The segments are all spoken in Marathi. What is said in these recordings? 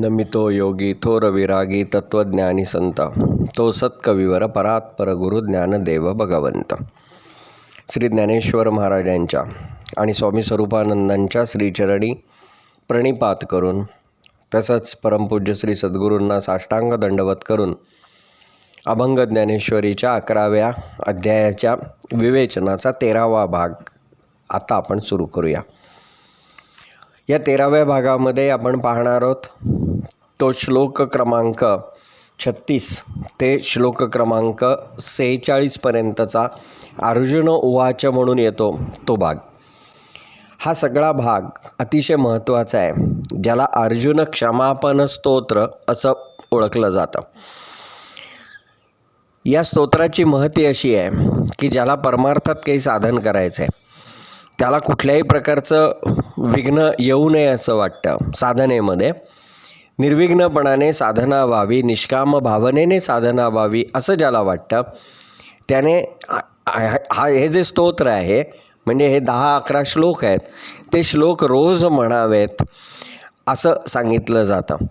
नमितो योगी थोर विरागी तत्वज्ञानी संत। तो सत्कविवर परात्पर गुरु ज्ञानदेव भगवंत। श्री ज्ञानेश्वर महाराजांच्या आणि स्वामी स्वरूपानंदांच्या श्रीचरणी प्रणिपात करून तसंच परमपूज्य श्री सद्गुरूंना साष्टांग दंडवत करून अभंग ज्ञानेश्वरीच्या अकराव्या अध्यायाच्या विवेचनाचा तेरावा भाग आता आपण सुरू करूया। या तेराव्या भागामध्ये आपण पाहणार आहोत तो श्लोक क्रमांक छत्तीस. ते श्लोक क्रमांक सेहेचाळीसपर्यंतचा अर्जुन उवाच म्हणून येतो तो भाग. हा सगळा भाग अतिशय महत्त्वाचा आहे ज्याला अर्जुन क्षमापन स्तोत्र असं ओळखलं जातं. या स्तोत्राची महती अशी आहे की ज्याला परमार्थात काही साधन करायचं आहे त्याला कुठल्याही प्रकारचं विघ्न येऊ नये असं वाटतं साधनेमध्ये. निर्विघ्नपणाने साधना व्हावी निष्काम भावनेने साधना व्हावी असं ज्याला वाटतं त्याने हा हे जे स्तोत्र आहे म्हणजे हे दहा अकरा श्लोक आहेत ते श्लोक रोज म्हणावेत असं सांगितलं जातं.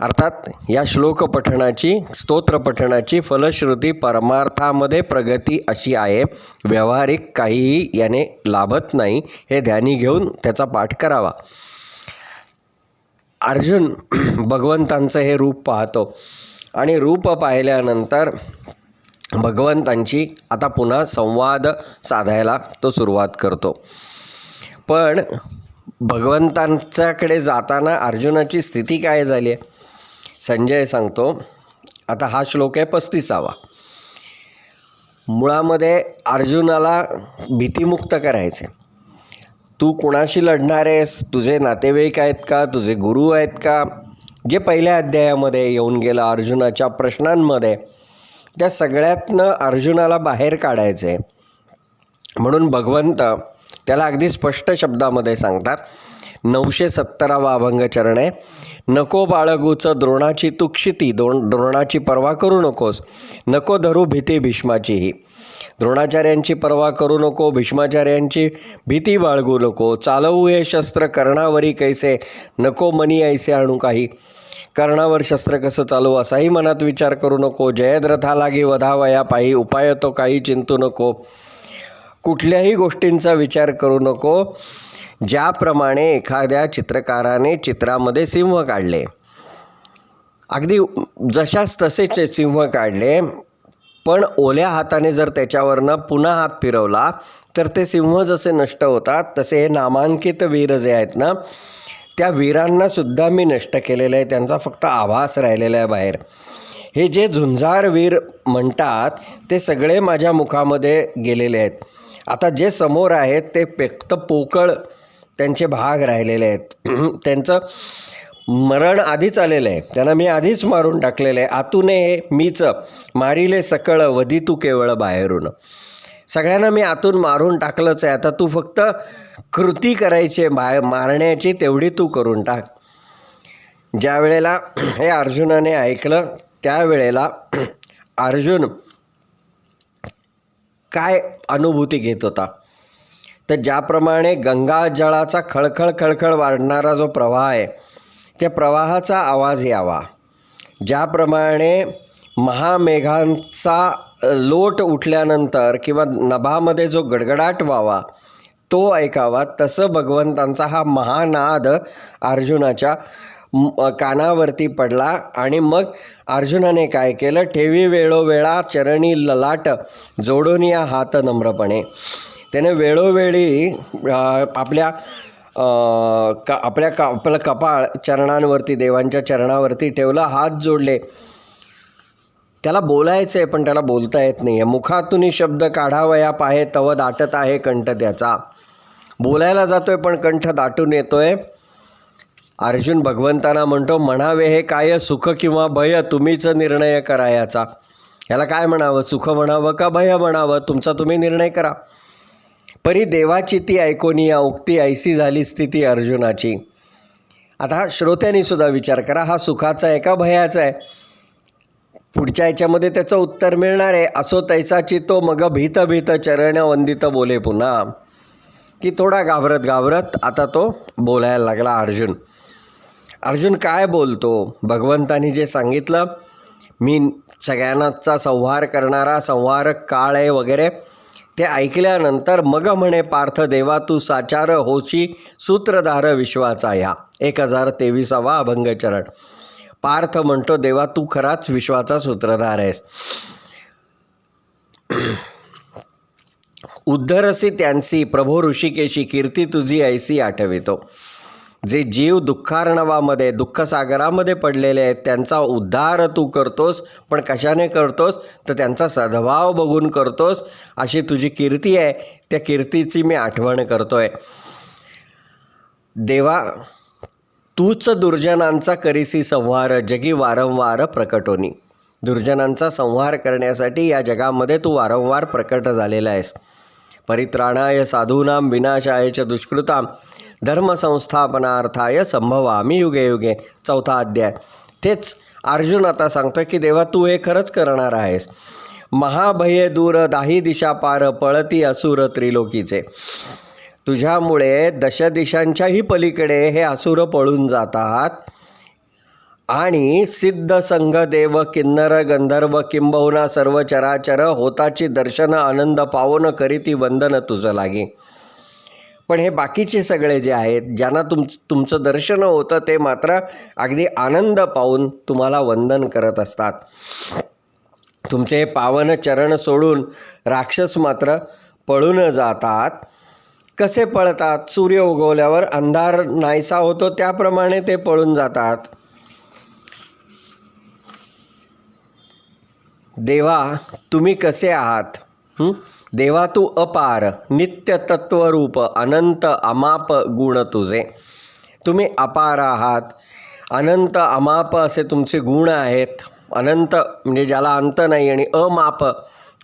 अर्थात या श्लोक पठणाची स्तोत्र पठणाची फलश्रुती परमार्थामध्ये प्रगती अशी आहे व्यावहारिक काहीही याने लाभत नाही हे ध्यानी घेऊन त्याचा पाठ करावा. अर्जुन भगवंतांचं हे रूप पाहतो. आणि रूप पाहिल्यानंतर भगवंतांची आता पुन्हा संवाद साधायला तो सुरुवात करतो. पण भगवंतांच्याकडे जाताना अर्जुनाची स्थिती काय झाली आहे? संजय सांगतो. आता हा श्लोक आहे पस्तीसावा. मुळामध्ये अर्जुनाला भीतीमुक्त करायचे तू कुणाशी लढणार आहेस? तुझे नातेवाईक आहेत का? तुझे गुरु आहेत का? जे पहिल्या अध्यायामध्ये येऊन गेलं अर्जुनाच्या प्रश्नांमध्ये त्या सगळ्यातनं अर्जुनाला बाहेर काढायचं आहे म्हणून भगवंत त्याला अगदी स्पष्ट शब्दामध्ये सांगतात नऊशे सत्तरावा अभंगचरण आहे नको बाळगूचं द्रोणाची तू क्षिती दोन द्रोणाची पर्वा करू नकोस नको धरू भीती भीष्माचीही. द्रोणाचार्यांची पर्वा करू नको भीष्माचार्यांची भीती बाळगू नको चालवू हे शस्त्र कर्णावरी कैसे नको मनी ऐसे आणू काही. कर्णावर शस्त्र कसं चालू असाही मनात विचार करू नको जयद्रथा लागी वधावया पायी उपाय तो काही चिंतू नको. कुठल्याही गोष्टींचा विचार करू नको ज्याप्रमाणे एखाद्या चित्रकाराने चित्रामध्ये सिंह काढले. अगदी जशाच तसेच सिंह काढले पण ओल्या हाताने जर त्याच्यावरनं पुन्हा हात फिरवला तर ते सिंह जसे नष्ट होतात तसे हे नामांकित वीर जे आहेत ना त्या वीरांना सुद्धा मी नष्ट केलेलं आहे. त्यांचा फक्त आभास राहिलेला आहे बाहेर. हे जे झुंजार वीर म्हणतात ते सगळे माझ्या मुखामध्ये गेलेले आहेत. आता जे समोर आहेत ते फक्त पोकळ त्यांचे भाग राहिलेले आहेत. त्यांचं मरण आधीच आलेलं आहे. त्यांना मी आधीच मारून टाकलेलं आहे. आतून हे मीच मारिले सकळ वधी तू केवळ बाहेरून. सगळ्यांना मी आतून मारून टाकलंच आहे. आता तू फक्त कृती करायची आहे. बाहेर मारण्याची तेवढी तू करून टाक. ज्या वेळेला हे अर्जुनाने ऐकलं त्यावेळेला अर्जुन काय अनुभूती घेत होता? तर ज्याप्रमाणे गंगा जळाचा खळखळ खळखळ वाढणारा जो प्रवाह आहे त्या प्रवाहाचा आवाज यावा. ज्याप्रमाणे महामेघांचा लोट उठल्यानंतर किंवा नभामध्ये जो गडगडाट व्हावा तो ऐकावा. तसं भगवंतांचा हा महानाद अर्जुनाच्या कानावरती पडला आणि मग अर्जुनाने काय केलं? ठेवी वेळोवेळा चरणी ललाट जोडून या हात नम्रपणे. त्याने वेळोवेळी आपल्या का आपल्या का आपलं कपाळ चरणांवरती देवांच्या चरणावरती ठेवलं हात जोडले. त्याला बोलायचं आहे पण त्याला बोलता येत नाही आहे मुखातूनही शब्द काढावया पाहे तव दाटत आहे कंठ त्याचा. बोलायला जातो आहे पण कंठ दाटून येतो आहे अर्जुन भगवंतांना म्हणतो म्हणावे हे काय सुख किंवा भय? तुम्हीच निर्णय करा याचा. याला काय म्हणावं? सुख म्हणावं का भय म्हणावं? तुमचा तुम्ही निर्णय करा. परी देवाची ती ऐकोनी या उक्ती ऐसी झाली स्थिती अर्जुनाची. आता श्रोत्यांनी सुद्धा विचार करा हा सुखाचा आहे का भयाचा आहे? पुढच्या याच्यामध्ये त्याचं उत्तर मिळणार आहे. असो तैसाची तो मग भीत भीत चरण वंदित बोले पुन्हा. की थोडा घाबरत घाबरत आता तो बोलायला लागला अर्जुन. अर्जुन काय बोलतो? भगवंतानी जे सांगितलं मी सगळ्यांचा संहार करणारा संहारक काळ आहे वगैरे ते ऐकल्यानंतर मग म्हणे पार्थ देवा तू साचार होशी सूत्रधार विश्वाचा या एक हजार तेविसावा अभंगचरण. पार्थ म्हणतो देवा तू खराच विश्वाचा सूत्रधार आहेस. उद्धरसी त्यांसी प्रभो ऋषिकेशी कीर्ती तुझी ऐसी आठवितो. जे जीव दुःखार्णवामध्ये दुःखसागरामध्ये पडलेले आहेत त्यांचा उद्धार तू करतोस पण कशाने करतोस? तर त्यांचा सद्भाव बघून करतोस. अशी तुझी कीर्ती आहे. त्या कीर्तीची मी आठवण करतो आहे देवा तूच दुर्जनांचा करीसी संहार जगी वारंवार प्रकटोनी. दुर्जनांचा संहार करण्यासाठी या जगामध्ये तू वारंवार प्रकट झालेला आहेस. परित्राणाय साधूनां विनाशाय च दुष्कृतां धर्मसंस्थापनार्थाय संभवामी युगे युगे. चौथा अध्याय. तेच अर्जुन आता सांगतो की देवा तू हे खरंच करणार आहेस. महाभये दूर दाही दिशा पार पळती असुर त्रिलोकीचे. तुझ्यामुळे दशदिशांच्याही पलीकडे हे असुर पळून जातात. आणि सिद्ध संघ देव किन्नर गंधर्व किंबहुना सर्व चराचर होताची दर्शन आनंद पावन करीती वंदन तुझं लागे. पण हे बाकीचे सगळे जे आहेत ज्यांना तुम तुमचं दर्शन होतं ते मात्र अगदी आनंद पाहून तुम्हाला वंदन करत असतात. तुमचे पावन चरण सोडून राक्षस मात्र पळून जातात. कसे पळतात? सूर्य उगवल्यावर अंधार नाहीसा होतो त्याप्रमाणे ते पळून जातात. देवा तुम्ही कसे आहात? देवा तू अपार नित्य तत्वरूप अनंत अमाप गुण तुझे. तुम्ही अपार आहात. अनंत अमाप असे तुमचे गुण आहेत. अनंत म्हणजे ज्याला अंत नाही आणि अमाप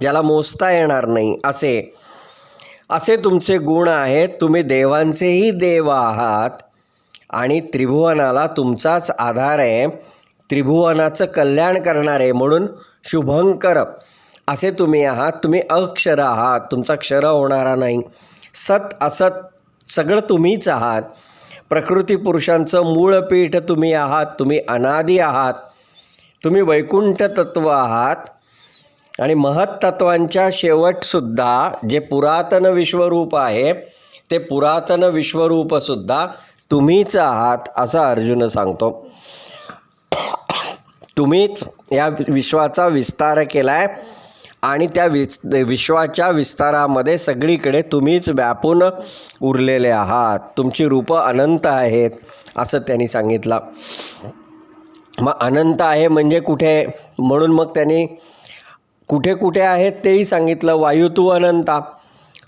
ज्याला मोजता येणार नाही असे. असे तुमचे गुण आहेत. तुम्ही देवांचेही देव आहात. आणि त्रिभुवनाला तुमचाच आधार आहे. त्रिभुवनाचं कल्याण करणारे म्हणून शुभंकर. असे तुम्ही आहात तुम्ही अक्षर आहात तुमचा क्षर होणारा नाही. सत असत सगळं तुम्हीच आहात. प्रकृती पुरुषांचं मूळपीठ तुम्ही आहात तुम्ही अनादी आहात. तुम्ही वैकुंठ तत्व आहात. आणि महत्तत्वांच्या शेवटसुद्धा जे पुरातन विश्वरूप आहे ते पुरातन विश्वरूपसुद्धा तुम्हीच आहात असं अर्जुन सांगतो. तुम्हीच या विश्वाचा विस्तार केला आहे आणि त्या विस विश्वाच्या विस्तारामध्ये सगळीकडे तुम्हीच व्यापून उरलेले आहात. तुमची रूपं अनंत आहेत असं त्यांनी सांगितलं. मग अनंत आहे म्हणजे कुठे? म्हणून मग त्यांनी कुठे कुठे आहेत तेही सांगितलं. वायू तू अनंता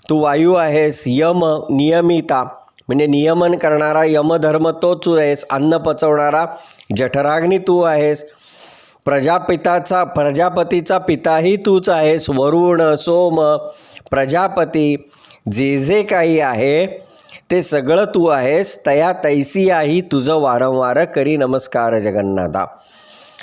तू वायू आहेस यम नियमिता. म्हणजे नियमन करणारा यमधर्म तोच आहेस. अन्न पचवणारा जठराग्नी तू आहेस. प्रजापिताचा प्रजापतीचा पिताही तूच आहेस वरुण सोम. प्रजापती जे जे काही आहे ते सगळं तू आहेस तया तैसी आही तुझं वारंवार करी नमस्कार जगन्नाथा.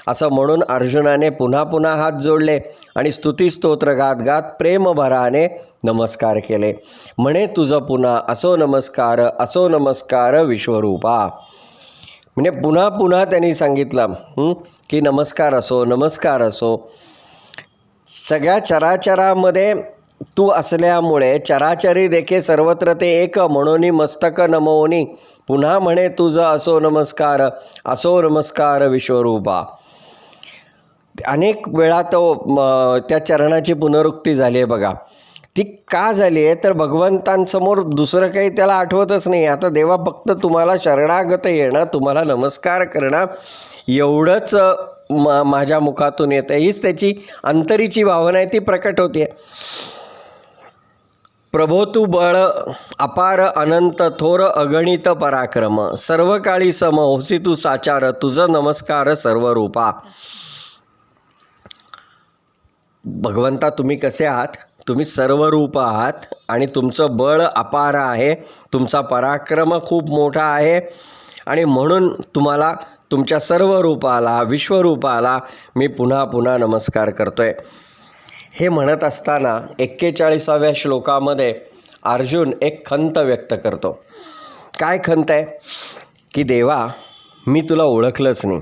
असं म्हणून अर्जुनाने पुन्हा पुन्हा हात जोडले आणि स्तुतीस्तोत्र गात गात प्रेमभराने नमस्कार केले. म्हणे तुझं पुन्हा असो नमस्कार असो नमस्कार विश्वरूपा. म्हणजे पुन्हा पुन्हा त्यांनी सांगितलं की नमस्कार असो नमस्कार असो. सगळ्या चराचरामध्ये तू असल्यामुळे चराचरी देखे सर्वत्र ते एक म्हणून मस्तक नमवनी पुन्हा म्हणे तुझं असो नमस्कार असो नमस्कार विश्वरूपा. अनेक वेळा तो त्या चरणाची पुनरुक्ती झाली आहे बघा. ती का झाली आहे? तर भगवंतांसमोर दुसरं काही त्याला आठवतच नाही. आता देवा फक्त तुम्हाला शरणागत येणं तुम्हाला नमस्कार करणं एवढंच मा माझ्या मुखातून येतं हीच त्याची अंतरीची भावना आहे ती प्रकट होते प्रभो तू बळ अपार अनंत थोर अगणित पराक्रम सर्व काळी सम होसी तू साचार तुझं नमस्कार सर्व रूपा भगवंता तुम्ही कसे आहात? तुम्ही सर्व रूप आहात आणि तुमचं बळ अपार आहे. तुमचा पराक्रम खूप मोठा आहे. आणि म्हणून तुम्हाला तुमच्या सर्व रूपाला विश्वरूपाला मी पुन्हा पुन्हा नमस्कार करतोय. हे म्हणत असताना एक्केचाळीसाव्या श्लोकामध्ये अर्जुन एक खंत व्यक्त करतो. काय खंत आहे? की देवा मी तुला ओळखलंच नाही.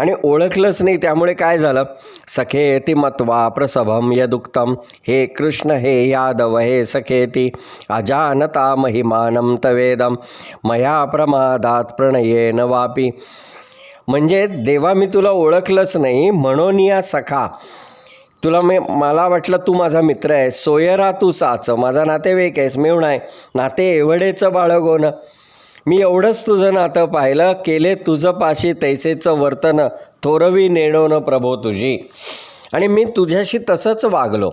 आणि ओळखलंच नाही त्यामुळे काय झालं? सखेती मत्वा प्रसभम यदुक्तम हे कृष्ण हे यादव हे सखेती अजानता महिमानं तवेदम मया प्रमादात प्रणयेन वापी. म्हणजे देवा मी तुला ओळखलंच नाही म्हणून या सखा. तुला मी मला वाटलं तू माझा मित्र आहेस. सोयरा तू साच माझा नातेवाईक आहेस मिळून आहे. नाते एवढेचं बाळगोनं मी एवढंच तुझं नातं पाहिलं केले तुझं पाशी तैसेचं वर्तन थोरवी नेणवणं प्रभो तुझी. आणि मी तुझ्याशी तसंच वागलो.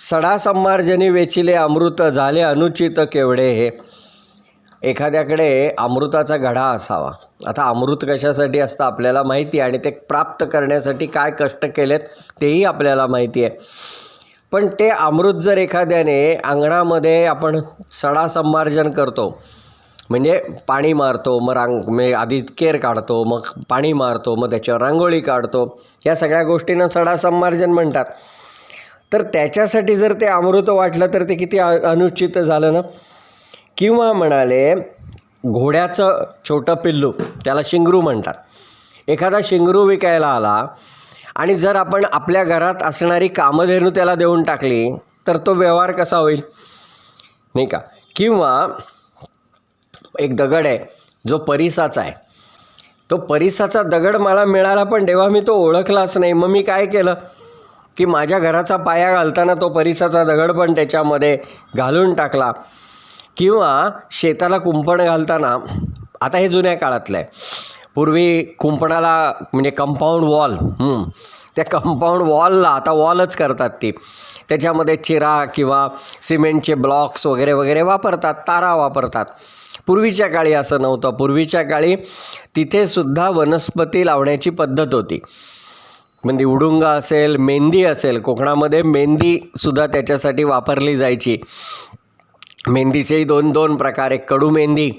सडा संमार्जनी वेचिले अमृत झाले अनुचित केवढे हे. एखाद्याकडे अमृताचा घडा असावा. आता अमृत कशासाठी असतं आपल्याला माहिती आहे आणि ते प्राप्त करण्यासाठी काय कष्ट केलेत तेही आपल्याला माहिती आहे. पण ते अमृत जर एखाद्याने अंगणामध्ये आपण सडा संमार्जन करतो म्हणजे पाणी मारतो मग रांग म्हणजे आधी केर काढतो मग पाणी मारतो मग त्याच्यावर रांगोळी काढतो. या सगळ्या गोष्टींना सडा संमार्जन म्हणतात. तर त्याच्यासाठी जर ते अमृत वाटलं तर ते किती अनुचित झालं ना? किंवा म्हणाले घोड्याचं छोटं पिल्लू त्याला शिंगरू म्हणतात. एखादा शिंगरू विकायला आला आणि जर आपण आपल्या घरात असणारी कामधेनू त्याला देऊन टाकली तर तो व्यवहार कसा होईल? नाही का? किंवा एक दगड आहे जो परिसाचा आहे. तो परिसाचा दगड मला मिळाला पण तेव्हा मी तो ओळखलाच नाही. मग मी काय केलं? की माझ्या घराचा पाया घालताना तो परिसाचा दगड पण त्याच्यामध्ये घालून टाकला. किंवा शेताला कुंपण घालताना आता हे जुन्या काळातलं आहे. पूर्वी कुंपणाला म्हणजे कंपाऊंड वॉल त्या कंपाऊंड वॉलला आता वॉलच करतात ती. त्याच्यामध्ये चिरा किंवा सिमेंटचे ब्लॉक्स वगैरे वगैरे वापरतात तारा वापरतात. पूर्वीच्या काळी असं नव्हतं. पूर्वीच्या काळी तिथेसुद्धा वनस्पती लावण्याची पद्धत होती. म्हणजे उडुंगा असेल मेहंदी असेल कोकणामध्ये मेहंदीसुद्धा त्याच्यासाठी वापरली जायची. मेहंदीचेही दोन दोन प्रकार एक कडू मेहंदी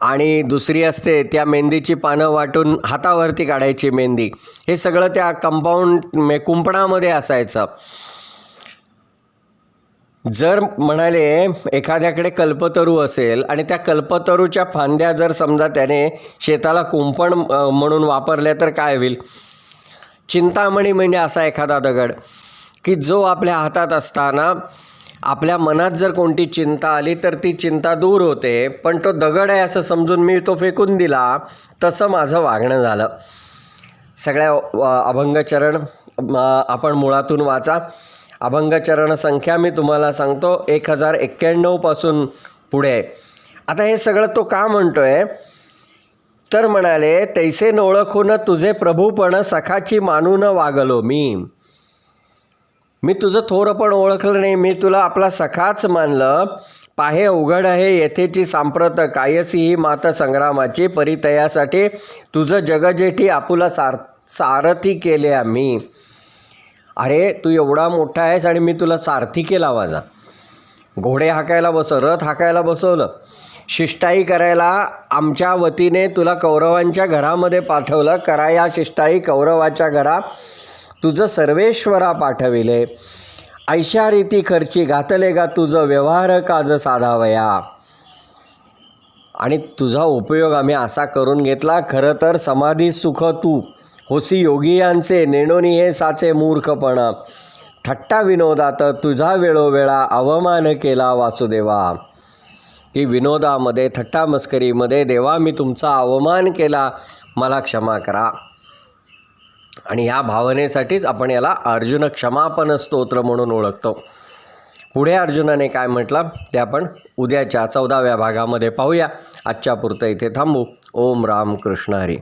आणि दुसरी असते त्या मेहंदीची पानं वाटून हातावरती काढायची मेहंदी हे सगळं त्या कंपाऊंड मे म्हणजे कुंपणामध्ये असायचं. जर म्हणाले एखाद्याकडे कल्पतरू असेल आणि त्या कल्पतरूच्या फांद्या जर समजा त्याने शेताला कुंपण म्हणून वापरल्या तर काय होईल? चिंतामणी म्हणजे असा एखादा दगड की जो आपल्या हातात असताना आपल्या मनात जर कोणती चिंता आली तर ती चिंता दूर होते. पण तो दगड आहे असं समजून मी तो फेकून दिला तसं माझं वागणं झालं. सगळ्या अभंगचरण आपण मुळातून वाचा. अभंगचरण संख्या मी तुम्हाला सांगतो एक हजार एक्क्याण्णवपासून पुढे आता हे सगळं तो का म्हणतो आहे तर म्हणाले तैसे नोळखून तुझे प्रभूपण सखाची मानून वागलो मी. मी तुझं थोरपण ओळखलं नाही मी तुला आपला सखाच मानलं. पाहे उघड आहे येथेची सांप्रत कायसी ही मात संग्रामाची परितयासाठी. तुझं जगजेठी आपुला सार सारथी केले आम्ही. अरे तू एवढा मोठा आहेस आणि मी तुला सारथी केला माझा. घोडे हाकायला बसव रथ हाकायला बसवलं. शिष्टाई करायला आमच्या वतीने तुला कौरवांच्या घरामध्ये पाठवलं. करा या शिष्टाई कौरवाच्या घरा. तुझं सर्वेश्वरा पाठविले. ऐशा रीती खर्ची घातले का तुझं व्यवहार काज साधावया. आणि तुझा उपयोग आम्ही असा करून घेतला खरं तर समाधी सुख तू. होसी योगियांचे नेणोनी हे साचे मूर्खपणा. थट्टा विनोदात तुझा वेळोवेळा अवमान केला वासुदेवा. की विनोदामध्ये थट्टा मस्करीमध्ये देवा मी तुमचा अवमान केला मला क्षमा करा. आणि ह्या भावनेसाठीच आपण याला अर्जुन क्षमापण स्तोत्र म्हणून ओळखतो. पुढे अर्जुनाने काय म्हटलं? ते आपण उद्याच्या चौदाव्या भागामध्ये पाहूया. आजच्या पुरतं इथे थांबू. ओम राम कृष्ण हरी.